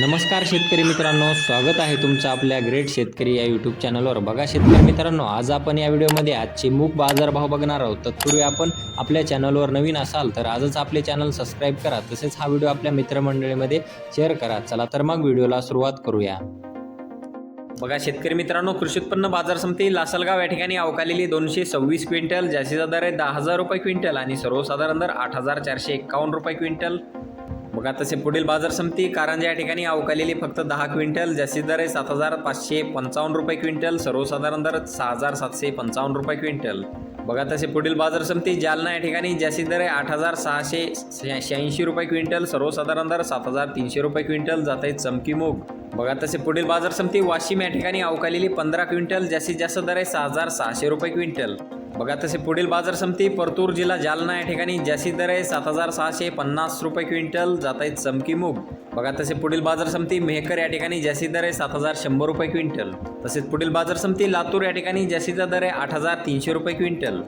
नमस्कार शेतकरी मित्रांनो स्वागत आहे तुमचं आपल्या ग्रेट शेतकरी या यूट्यूब चॅनलवर बघा शेतकरी मित्रांनो आज आपण या व्हिडिओमध्ये आजचे मूग बाजारभाव बघणार आहोत. तत्पूर्वी आपण आपल्या चॅनलवर नवीन असाल तर आजच आपले चॅनल सबस्क्राईब करा. तसेच हा व्हिडिओ आपल्या मित्रमंडळीमध्ये शेअर करा. चला तर मग व्हिडिओला सुरुवात करूया. बघा शेतकरी मित्रांनो कृषी उत्पन्न बाजार समिती लासलगाव या ठिकाणी अवकालेली दोनशे सव्वीस क्विंटल जास्तीचा दर आहे दहा हजार रुपये क्विंटल आणि सर्वसाधारण दर आठ हजार चारशे एक्कावन्न रुपये क्विंटल. बघा तसे पुढील बाजार समिती कारंजा या ठिकाणी अवकालेली फक्त दहा क्विंटल जास्तीत दर आहे सात हजार पाचशे पंचावन्न रुपये क्विंटल सर्वसाधारण दर सहा हजार सातशे पंचावन्न रुपये क्विंटल. बघा तसे पुढील बाजार समिती जालना या ठिकाणी जास्तीत दर आहे आठ हजार सहाशे शहाऐंशी रुपये क्विंटल सर्वसाधारण दर सात हजार तीनशे रुपये क्विंटल जात आहे चमकीमूग बघा तसे पुढील बाजार समिती वाशिम या ठिकाणी अवकालेली पंधरा क्विंटल जास्तीत जास्त दर आहे सहा हजार सहाशे रुपये क्विंटल. बघा तसे पुढील बाजार समिती परतूर जिल्हा जालना या ठिकाणी जास्ती दर आहे सात हजार सहाशे पन्नास रुपये क्विंटल जात आहेत चमकी मूग. बघा तसे पुढील बाजार समिती मेहकर या ठिकाणी जास्ती दर आहे सात हजार शंभर रुपये क्विंटल. तसेच पुढील बाजार समिती लातूर या ठिकाणी जास्तीचा दर आहे आठ हजार तीनशे रुपये क्विंटल.